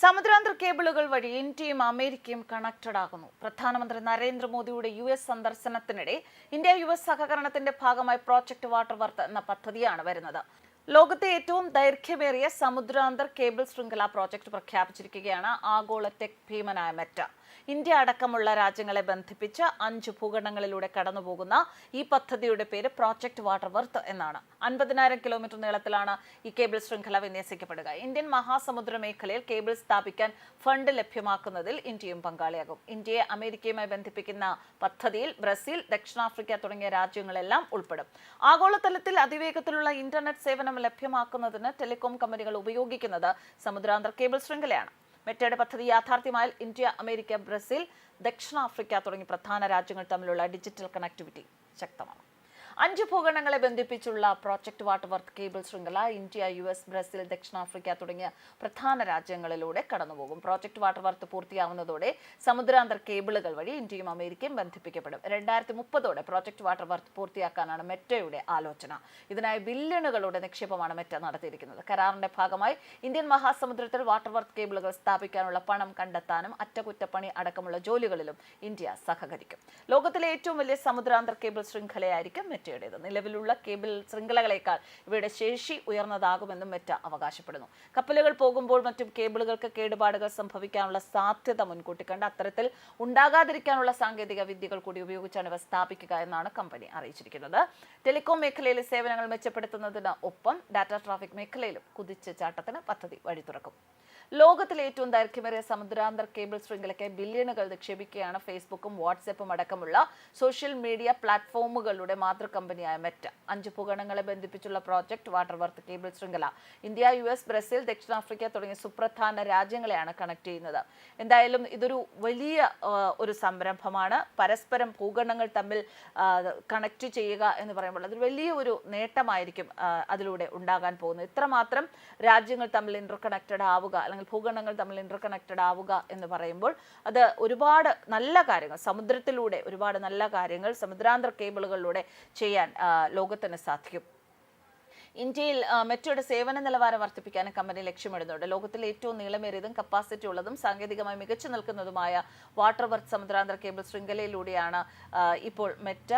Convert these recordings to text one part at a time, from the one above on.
സമുദ്രാന്തർ കേബിളുകൾ വഴി ഇന്ത്യയും അമേരിക്കയും കണക്റ്റഡ് ആകുന്നു. പ്രധാനമന്ത്രി നരേന്ദ്രമോദിയുടെ യു എസ് സന്ദർശനത്തിനിടെ ഇന്ത്യ യു എസ് സഹകരണത്തിന്റെ ഭാഗമായി പ്രോജക്ട് വാട്ടർ വർത്ത് എന്ന പദ്ധതിയാണ് വരുന്നത്. ലോകത്തെ ഏറ്റവും ദൈർഘ്യമേറിയ സമുദ്രാന്തർ കേബിൾ ശൃംഖല പ്രോജക്റ്റ് പ്രഖ്യാപിച്ചിരിക്കുകയാണ് ആഗോള ടെക് ഭീമനായ മെറ്റ. ഇന്ത്യ അടക്കമുള്ള രാജ്യങ്ങളെ ബന്ധിപ്പിച്ച് അഞ്ച് ഭൂഖണ്ഡങ്ങളിലൂടെ കടന്നുപോകുന്ന ഈ പദ്ധതിയുടെ പേര് പ്രോജക്ട് വാട്ടർ വർത്ത് എന്നാണ്. അൻപതിനായിരം കിലോമീറ്റർ നീളത്തിലാണ് ഈ കേബിൾ ശൃംഖല വിന്യസിക്കപ്പെടുക. ഇന്ത്യൻ മഹാസമുദ്ര മേഖലയിൽ കേബിൾ സ്ഥാപിക്കാൻ ഫണ്ട് ലഭ്യമാക്കുന്നതിൽ ഇന്ത്യയും പങ്കാളിയാകും. ഇന്ത്യയെ അമേരിക്കയുമായി ബന്ധിപ്പിക്കുന്ന പദ്ധതിയിൽ ബ്രസീൽ ദക്ഷിണാഫ്രിക്ക തുടങ്ങിയ രാജ്യങ്ങളെല്ലാം ഉൾപ്പെടും. ആഗോളതലത്തിൽ അതിവേഗത്തിലുള്ള ഇന്റർനെറ്റ് സേവനം ലഭ്യമാക്കുന്നതിന് ടെലികോം കമ്പനികൾ ഉപയോഗിക്കുന്നത് സമുദ്രാന്തർ കേബിൾ ശൃംഖലയാണ്. മെറ്റയുടെ പദ്ധതി യാഥാർത്ഥ്യമായാൽ ഇന്ത്യ അമേരിക്ക ബ്രസീൽ ദക്ഷിണാഫ്രിക്ക തുടങ്ങിയ പ്രധാന രാജ്യങ്ങൾ തമ്മിലുള്ള ഡിജിറ്റൽ കണക്ടിവിറ്റി ശക്തമാണ്. അഞ്ച് ഭൂഖണ്ഡങ്ങളെ ബന്ധിപ്പിച്ചുള്ള പ്രോജക്ട് വാട്ടർ വർത്ത് കേബിൾ ശൃംഖല ഇന്ത്യ യു എസ് ബ്രസീൽ ദക്ഷിണാഫ്രിക്ക തുടങ്ങിയ പ്രധാന രാജ്യങ്ങളിലൂടെ കടന്നുപോകും. പ്രോജക്ട് വാട്ടർ വർത്ത് പൂർത്തിയാവുന്നതോടെ സമുദ്രാന്തർ കേബിളുകൾ വഴി ഇന്ത്യയും അമേരിക്കയും ബന്ധിപ്പിക്കപ്പെടും. രണ്ടായിരത്തി മുപ്പതോടെ പ്രോജക്ട് വാട്ടർ വർത്ത് പൂർത്തിയാക്കാനാണ് മെറ്റയുടെ ആലോചന. ഇതിനായി ബില്യണുകളുടെ നിക്ഷേപമാണ് മെറ്റ നടത്തിയിരിക്കുന്നത്. കരാറിന്റെ ഭാഗമായി ഇന്ത്യൻ മഹാസമുദ്രത്തിൽ വാട്ടർ വർത്ത് കേബിളുകൾ സ്ഥാപിക്കാനുള്ള പണം കണ്ടെത്താനും അറ്റകുറ്റപ്പണി അടക്കമുള്ള ജോലികളിലും ഇന്ത്യ സഹകരിക്കും. ലോകത്തിലെ ഏറ്റവും വലിയ സമുദ്രാന്തർ കേബിൾ ശൃംഖലയായിരിക്കും മെറ്റയുടേത് നിലവിലുള്ള കേബിൾ ശൃംഖലകളേക്കാൾ ഇവയുടെ ശേഷി ഉയർന്നതാകുമെന്നും മെറ്റ അവകാശപ്പെടുന്നു. കപ്പലുകൾ പോകുമ്പോൾ മറ്റും കേബിളുകൾക്ക് കേടുപാടുകൾ സംഭവിക്കാനുള്ള സാധ്യത മുൻകൂട്ടി കണ്ട് അത്തരത്തിൽ ഉണ്ടാകാതിരിക്കാനുള്ള സാങ്കേതിക വിദ്യകൾ കൂടി ഉപയോഗിച്ചാണ് ഇവ സ്ഥാപിക്കുക എന്നാണ് കമ്പനി അറിയിച്ചിരിക്കുന്നത്. ടെലികോം മേഖലയിലെ സേവനങ്ങൾ മെച്ചപ്പെടുത്തുന്നതിന് ഒപ്പം ഡാറ്റ ട്രാഫിക് മേഖലയിലും കുതിച്ചു ചാട്ടത്തിന് പദ്ധതി വഴി തുറക്കും ലോകത്തിലെ ഏറ്റവും ദൈർഘ്യമേറിയ സമുദ്രാന്തർ കേബിൾ ശൃംഖലയ്ക്ക് ബില്യണുകൾ നിക്ഷേപിക്കുകയാണ് ഫേസ്ബുക്കും വാട്സപ്പും അടക്കമുള്ള സോഷ്യൽ മീഡിയ പ്ലാറ്റ്ഫോമുകളുടെ മാതൃ കമ്പനിയായ മെറ്റ. അഞ്ച് ഭൂഖണ്ഡങ്ങളെ ബന്ധിപ്പിച്ചുള്ള പ്രോജക്ട് വാട്ടർ വർത്ത് കേബിൾ ശൃംഖല. ഇന്ത്യ യു എസ് ബ്രസീൽ ദക്ഷിണാഫ്രിക്ക തുടങ്ങിയ സുപ്രധാന രാജ്യങ്ങളെയാണ് കണക്ട് ചെയ്യുന്നത്. എന്തായാലും ഇതൊരു വലിയ ഒരു സംരംഭമാണ്. പരസ്പരം ഭൂഖണ്ഡങ്ങൾ തമ്മിൽ കണക്ട് ചെയ്യുക എന്ന് പറയുമ്പോൾ അതൊരു വലിയ ഒരു നേട്ടമായിരിക്കും അതിലൂടെ ഉണ്ടാകാൻ പോകുന്നത്. ഇത്രമാത്രം രാജ്യങ്ങൾ തമ്മിൽ ഇന്റർ കണക്റ്റഡ് ആവുക അല്ലെങ്കിൽ ഭൂഖണ്ഡങ്ങൾ തമ്മിൽ ഇന്റർകണക്റ്റഡ് ആവുക എന്ന് പറയുമ്പോൾ അത് ഒരുപാട് നല്ല കാര്യങ്ങൾ സമുദ്രത്തിലൂടെ ഒരുപാട് നല്ല കാര്യങ്ങൾ സമുദ്രാന്തര കേബിളുകളിലൂടെ ചെയ്യാൻ ലോകത്തിന് സാധിക്കും. ഇന്ത്യയിൽ മെട്രോയുടെ സേവന നിലവാരം വർദ്ധിപ്പിക്കാനും കമ്പനി ലക്ഷ്യമിടുന്നുണ്ട്. ലോകത്തിലെ ഏറ്റവും നീളമേറിയതും കപ്പാസിറ്റി ഉള്ളതും സാങ്കേതികമായി മികച്ചു നിൽക്കുന്നതുമായ വാട്ടർ വർത്ത് സമുദ്രാന്തര കേബിൾ ശൃംഖലയിലൂടെയാണ് ഇപ്പോൾ മെറ്റ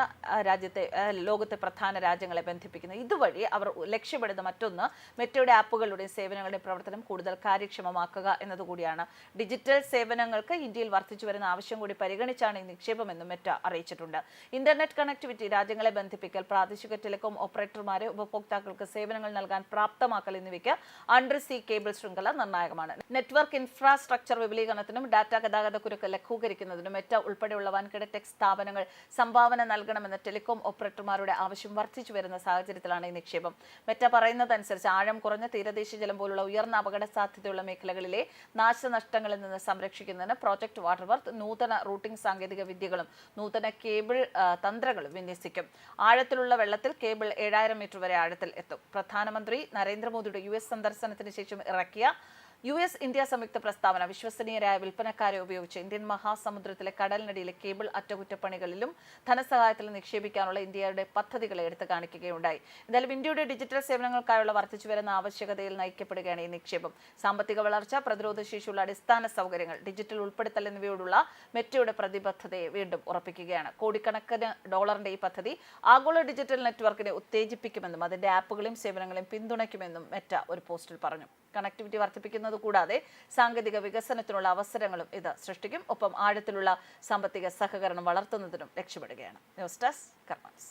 രാജ്യത്തെ ലോകത്തെ പ്രധാന രാജ്യങ്ങളെ ബന്ധിപ്പിക്കുന്നത്. ഇതുവഴി അവർ ലക്ഷ്യമിടുന്ന മറ്റൊന്ന് മെറ്റയുടെ ആപ്പുകളുടെയും സേവനങ്ങളുടെയും പ്രവർത്തനം കൂടുതൽ കാര്യക്ഷമമാക്കുക എന്നതുകൂടിയാണ്. ഡിജിറ്റൽ സേവനങ്ങൾക്ക് ഇന്ത്യയിൽ വർദ്ധിച്ചു വരുന്ന ആവശ്യം കൂടി പരിഗണിച്ചാണ് ഈ നിക്ഷേപമെന്നും മെറ്റ അറിയിച്ചിട്ടുണ്ട്. ഇന്റർനെറ്റ് കണക്ടിവിറ്റി രാജ്യങ്ങളെ ബന്ധിപ്പിക്കൽ പ്രാദേശിക ടെലികോം ഓപ്പറേറ്റർമാരെ ഉപഭോക്താക്കൾക്ക് സേവനങ്ങൾ നൽകാൻ പ്രാപ്തമാക്കൽ എന്നിവയ്ക്ക് അണ്ടർ സീ കേബിൾ ശൃംഖല നിർണായകമാണ്. നെറ്റ്വർക്ക് ഇൻഫ്രാസ്ട്രക്ചർ വിപുലീകരണത്തിനും ഡാറ്റ ഗതാഗത കുരുക്ക് ലഘൂകരിക്കുന്നതിനും മെറ്റ ഉൾപ്പെടെയുള്ള വൻകിട ടെക് സ്ഥാപനങ്ങൾ സംഭാവന നൽകണമെന്ന ടെലികോം ഓപ്പറേറ്റർമാരുടെ ആവശ്യം വർദ്ധിച്ചു വരുന്ന സാഹചര്യത്തിലാണ് ഈ നിക്ഷേപം. മെറ്റ പറയുന്നതനുസരിച്ച് ആഴം കുറഞ്ഞ തീരദേശ ജലം പോലുള്ള ഉയർന്ന അപകട സാധ്യതയുള്ള മേഖലകളിലെ നാശനഷ്ടങ്ങളിൽ നിന്ന് സംരക്ഷിക്കുന്നതിന് പ്രോജക്ട് വാട്ടർ വർത്ത് നൂതന റൂട്ടിംഗ് സാങ്കേതിക വിദ്യകളും നൂതന കേബിൾ തന്ത്രങ്ങളും വിന്യസിക്കും. ആഴത്തിലുള്ള വെള്ളത്തിൽ കേബിൾ ഏഴായിരം മീറ്റർ വരെ ആഴത്തിൽ എത്തും. പ്രധാനമന്ത്രി നരേന്ദ്രമോദിയുടെ യു എസ് സന്ദർശനത്തിന് ശേഷം ഇറക്കിയ യു എസ് ഇന്ത്യ സംയുക്ത പ്രസ്താവന വിശ്വസനീയരായ വിൽപ്പനക്കാരെ ഉപയോഗിച്ച് ഇന്ത്യൻ മഹാസമുദ്രത്തിലെ കടലിനടിയിലെ കേബിൾ അറ്റകുറ്റപ്പണികളിലും ധനസഹായത്തിലും നിക്ഷേപിക്കാനുള്ള ഇന്ത്യയുടെ പദ്ധതികളെ എടുത്തു കാണിക്കുകയുണ്ടായി. എന്തായാലും ഇന്ത്യയുടെ ഡിജിറ്റൽ സേവനങ്ങൾക്കായുള്ള വർദ്ധിച്ചു വരുന്ന ആവശ്യകതയിൽ നയിക്കപ്പെടുകയാണ് ഈ നിക്ഷേപം. സാമ്പത്തിക വളർച്ച പ്രതിരോധ ശേഷിയുള്ള അടിസ്ഥാന സൗകര്യങ്ങൾ ഡിജിറ്റൽ ഉൾപ്പെടുത്തൽ എന്നിവയോടുള്ള മെറ്റയുടെ പ്രതിബദ്ധതയെ വീണ്ടും ഉറപ്പിക്കുകയാണ്. കോടിക്കണക്കിന് ഡോളറിന്റെ ഈ പദ്ധതി ആഗോള ഡിജിറ്റൽ നെറ്റ്വർക്കിനെ ഉത്തേജിപ്പിക്കുമെന്നും അതിന്റെ ആപ്പുകളെയും സേവനങ്ങളെയും പിന്തുണയ്ക്കുമെന്നും മെറ്റ ഒരു പോസ്റ്റിൽ പറഞ്ഞു. കണക്ടിവിറ്റി വർദ്ധിപ്പിക്കുന്നത് കൂടാതെ സാങ്കേതിക വികസനത്തിനുള്ള അവസരങ്ങളും ഇത് സൃഷ്ടിക്കും. ഒപ്പം ആഴത്തിലുള്ള സാമ്പത്തിക സഹകരണം വളർത്തുന്നതിനും ലക്ഷ്യമിടുകയാണ് ന്യൂസ് ഡെസ്ക് കർമാസ്